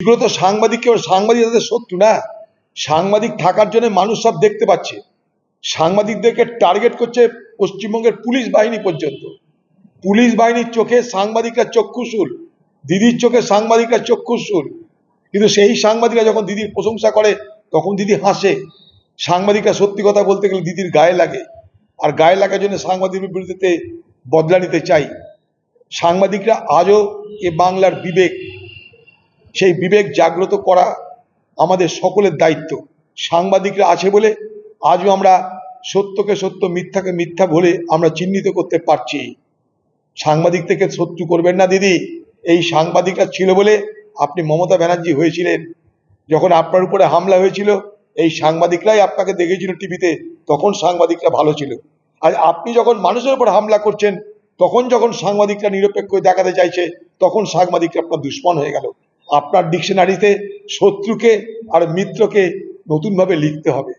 এগুলো তো সাংবাদিক কেউ সাংবাদিক তাদের শত্রু না, সাংবাদিক থাকার জন্য মানুষ সব দেখতে পাচ্ছে। সাংবাদিকদেরকে টার্গেট করছে পশ্চিমবঙ্গের পুলিশ বাহিনী পর্যন্ত। পুলিশ বাহিনীর চোখে সাংবাদিকরা চক্ষুশূল দিদির চোখে সাংবাদিকরা চক্ষুশূল কিন্তু সেই সাংবাদিকরা যখন দিদির প্রশংসা করে, তখন দিদি হাসে। সাংবাদিকরা সত্যি কথা বলতে গেলে দিদির গায়ে লাগে। আর গায়ে লাগার জন্য সাংবাদিকের বিরুদ্ধে বদলা নিতে চাই। সাংবাদিকরা আজও এ বাংলার বিবেক সেই বিবেক জাগ্রত করা আমাদের সকলের দায়িত্ব। সাংবাদিকরা আছে বলে আজও আমরা সত্যকে সত্য, মিথ্যাকে মিথ্যা বলে আমরা চিহ্নিত করতে পারছি। সাংবাদিক থেকে শত্রু করবেন না, দিদি। এই সাংবাদিকরা ছিল বলে আপনি মমতা ব্যানার্জি হয়েছিলেন। যখন আপনার উপরে হামলা হয়েছিল, এই সাংবাদিকরাই আপনাকে দেখেছিল টিভিতে, তখন সাংবাদিকরা ভালো ছিল। আর আপনি যখন মানুষের উপর হামলা করছেন, তখন যখন সাংবাদিকরা নিরপেক্ষ দেখাতে চাইছে, তখন সাংবাদিকরা আপনার দুশ্মন হয়ে গেল। আপনার ডিকশনারিতে শত্রুকে আর মিত্রকে নতুনভাবে লিখতে হবে।